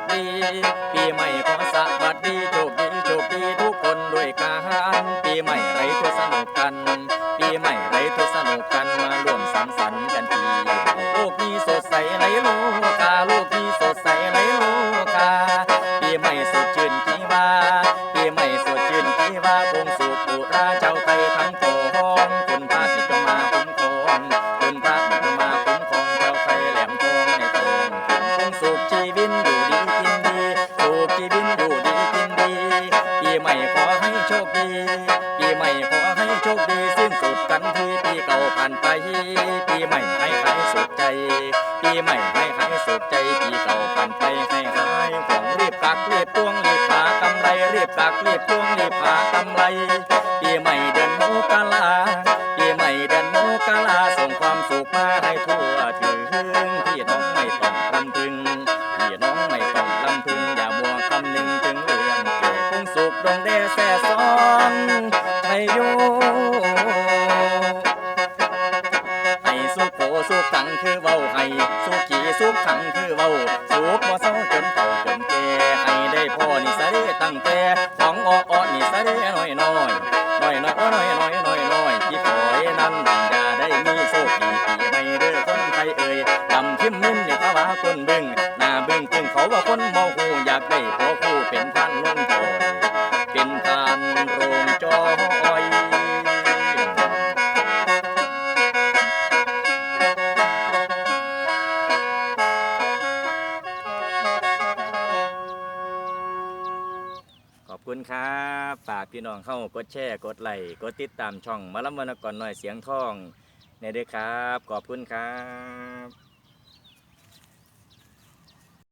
สดี ปีใหม่ขอสวัสดีโชคดีโชคดีทุกคนด้วยกันปีใหม่ไรทุกสนุกกัน ปีใหม่ไรทุกสนุกกันมาร่วมสังสรรค์กันทีโลกนี้สดใสไรโลกาโลกนี้สดใสไรโลกาปีใหม่สดชื่นที่ว่าปีใหม่สดชื่นที่ว่าคงสุขุราเจ้าไปทั้งป ดินอยู่ดีกินดีปีใหม่ขอให้โชคดีปีใหม่ขอให้โชคดีสิ้นสุดกันที่ปีเก่าผ่านไป ปีใหม่ให้ใครสุขใจ ปีใหม่ให้ใครสุขใจปีเก่าผ่านไปให้ใครของรีบปักรีบตวงรีบหากำไรรีบปักรีบตวงรีบหากำไร ปีใหม่เดินนมกราปีใหม่เดินนมกราส่งความสุขมาให้ทั่วถึงพี่น้องไม่ต้องคำถึง ดวงเดแสซองไห้อยู่ให้สุโกสุขังคือเว้าให้สุขีสุขังคือเว้าสุขบ่เศร้าจนเต่าจนแก่ให้ได้พ่อนิสัยตั้งแต่ของอ้อนิสัยน้อยน้อยน้อยน้อยน้อย คุณครับฝากพี่น้องเข้ากดแชร์กดไลค์กดติดตามช่องมาลำวรรณกรหน่อยเสียงทองในเด้อครับ ขอบคุณครับ